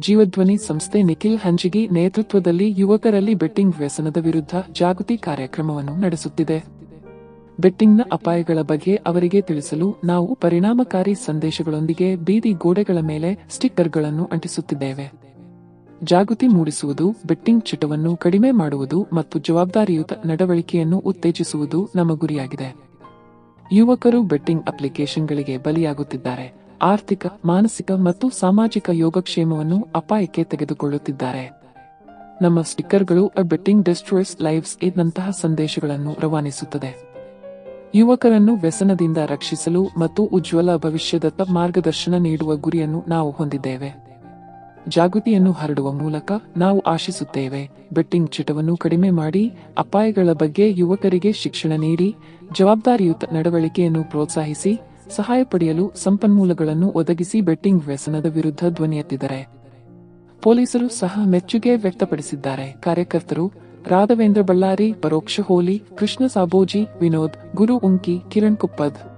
ಜೀವಧ್ವನಿ ಸಂಸ್ಥೆ ನಿಖಿಲ್ ಹಂಚಿಗಿ ನೇತೃತ್ವದಲ್ಲಿ ಯುವಕರಲ್ಲಿ ಬೆಟ್ಟಿಂಗ್ ವ್ಯಸನದ ವಿರುದ್ಧ ಜಾಗೃತಿ ಕಾರ್ಯಕ್ರಮವನ್ನು ನಡೆಸುತ್ತಿದೆ. ಬೆಟ್ಟಿಂಗ್ನ ಅಪಾಯಗಳ ಬಗ್ಗೆ ಅವರಿಗೆ ತಿಳಿಸಲು ನಾವು ಪರಿಣಾಮಕಾರಿ ಸಂದೇಶಗಳೊಂದಿಗೆ ಬೀದಿ ಗೋಡೆಗಳ ಮೇಲೆ ಸ್ಟಿಕ್ಕರ್ಗಳನ್ನು ಅಂಟಿಸುತ್ತಿದ್ದೇವೆ. ಜಾಗೃತಿ ಮೂಡಿಸುವುದು, ಬೆಟ್ಟಿಂಗ್ ಚಟವನ್ನು ಕಡಿಮೆ ಮಾಡುವುದು ಮತ್ತು ಜವಾಬ್ದಾರಿಯುತ ನಡವಳಿಕೆಯನ್ನು ಉತ್ತೇಜಿಸುವುದು ನಮ್ಮ ಗುರಿಯಾಗಿದೆ. ಯುವಕರು ಬೆಟ್ಟಿಂಗ್ ಅಪ್ಲಿಕೇಶನ್ಗಳಿಗೆ ಬಲಿಯಾಗುತ್ತಿದ್ದಾರೆ. ಆರ್ಥಿಕ, ಮಾನಸಿಕ ಮತ್ತು ಸಾಮಾಜಿಕ ಯೋಗಕ್ಷೇಮವನ್ನು ಅಪಾಯಕ್ಕೆ ತೆಗೆದುಕೊಳ್ಳುತ್ತಿದ್ದಾರೆ. ನಮ್ಮ ಸ್ಟಿಕ್ಕರ್ಗಳು ಅ ಬೆಟ್ಟಿಂಗ್ ಡಿಸ್ಟ್ರೋಯ್ಸ್ ಲೈವ್ಸ್ ನಂತಹ ಸಂದೇಶಗಳನ್ನು ರವಾನಿಸುತ್ತದೆ. ಯುವಕರನ್ನು ವ್ಯಸನದಿಂದ ರಕ್ಷಿಸಲು ಮತ್ತು ಉಜ್ವಲ ಭವಿಷ್ಯದತ್ತ ಮಾರ್ಗದರ್ಶನ ನೀಡುವ ಗುರಿಯನ್ನು ನಾವು ಹೊಂದಿದ್ದೇವೆ. ಜಾಗೃತಿಯನ್ನು ಹರಡುವ ಮೂಲಕ ನಾವು ಆಶಿಸುತ್ತೇವೆ. ಬೆಟ್ಟಿಂಗ್ ಚಟವನ್ನು ಕಡಿಮೆ ಮಾಡಿ, ಅಪಾಯಗಳ ಬಗ್ಗೆ ಯುವಕರಿಗೆ ಶಿಕ್ಷಣ ನೀಡಿ, ಜವಾಬ್ದಾರಿಯುತ ನಡವಳಿಕೆಯನ್ನು ಪ್ರೋತ್ಸಾಹಿಸಿ ಸಹಾಯ ಪಡೆಯಲು ಸಂಪನ್ಮೂಲಗಳನ್ನು ಒದಗಿಸಿ ಬೆಟ್ಟಿಂಗ್ ವ್ಯಸನದ ವಿರುದ್ಧ ಧ್ವನಿ ಎತ್ತಿದ್ದಾರೆ ಪೊಲೀಸರು ಸಹ ಮೆಚ್ಚುಗೆ ವ್ಯಕ್ತಪಡಿಸಿದ್ದಾರೆ. ಕಾರ್ಯಕರ್ತರು ರಾಘವೇಂದ್ರ ಬಳ್ಳಾರಿ, ಪರೋಕ್ಷ ಹೋಲಿ, ಕೃಷ್ಣ ಸಾಬೋಜಿ, ವಿನೋದ್, ಗುರು ಉಂಕಿ, ಕಿರಣ್ ಕುಪ್ಪದ್.